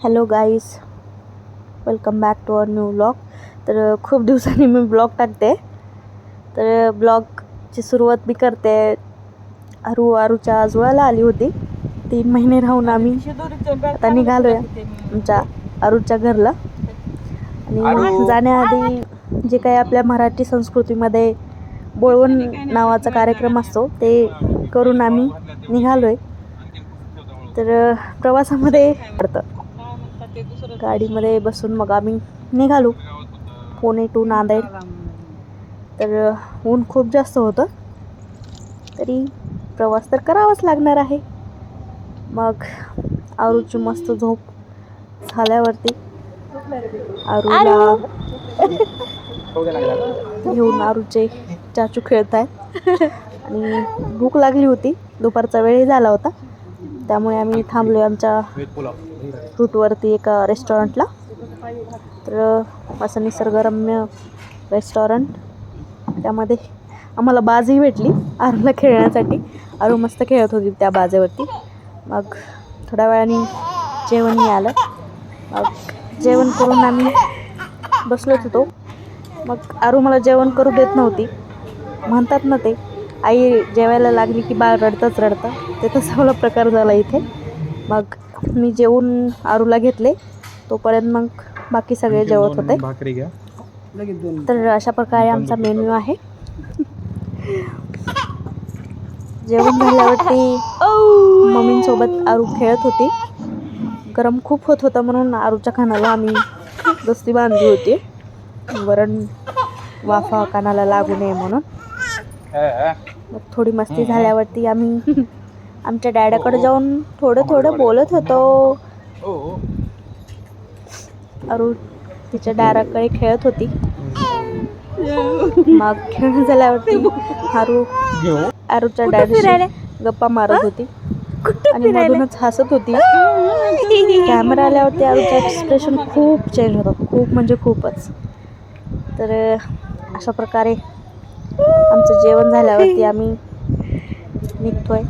Hello guys welcome back to our new blog तर खूप दिवसांनी मी ब्लॉग टाकते. तर ब्लॉगची सुरुवात मी करते. आरू आरूच्या जुळाला आली होती. तीन महिने राहून आम्ही आता निघालो आहे आमच्या आरूच्या घरला. आणि जाण्याआधी जे काही आपल्या मराठी संस्कृतीमध्ये बोळवण नावाचा कार्यक्रम असतो ते करून आम्ही निघालो आहे तर प्रवासामध्ये पडतं गाडीमध्ये बसून मग आम्ही निघालो. पुणे टू नांदेड. तर ऊन खूप जास्त होतं. तरी प्रवास तर करावाच लागणार आहे. मग आरूची मस्त झोप झाल्यावरती आरूला घेऊन आरूचे चाचू खेळत आहेत आणि भूक लागली होती. दुपारचा वेळही झाला होता. त्यामुळे आम्ही थांबलो आमच्या रूटवरती एका रेस्टॉरंटला. तर असं निसर्गरम्य रेस्टॉरंट. त्यामध्ये आम्हाला बाजही भेटली आरूला खेळण्यासाठी. आरू मस्त खेळत होती त्या बाजेवरती. मग थोड्या वेळाने जेवणही आलं मग जेवण करून आम्ही बसलोच होतो. मग आरू मला जेवण करू देत नव्हती. म्हणतात ना ते आई जेवायला लागली की बाळ रडतंच रडतं. ते तसा मला प्रकार झाला इथे. मग मी जेवून आरूला घेतले. तोपर्यंत मग बाकी सगळे जेवत होते. भाकरी घ्या. तर अशा प्रकारे आमचा मेन्यू आहे. जेवण झाल्यावरती मम्मींसोबत आरू खेळत होती. गरम खूप होत होतं म्हणून आरूच्या कानाला आम्ही दस्ती बांधली होती. वरण वाफा कानाला लागू नये म्हणून. मग थोडी मस्ती झाल्यावरती आम्ही आमच्या डॅडाकडे जाऊन थोडं थोडं बोलत होतो. अरू तिच्या डॅडाकडे खेळत होती. मग खेळून झाल्यावरती आरू आरूच्या डॅडशी गप्पा मारत होती. आणि मधूनच हसत होती. कॅमेरा आल्यावरती आरूचं एक्सप्रेशन खूप चेंज होतं. खूप म्हणजे खूपच. तर अशा प्रकारे आमचं जेवण झाल्यावरती आम्ही निघतोय.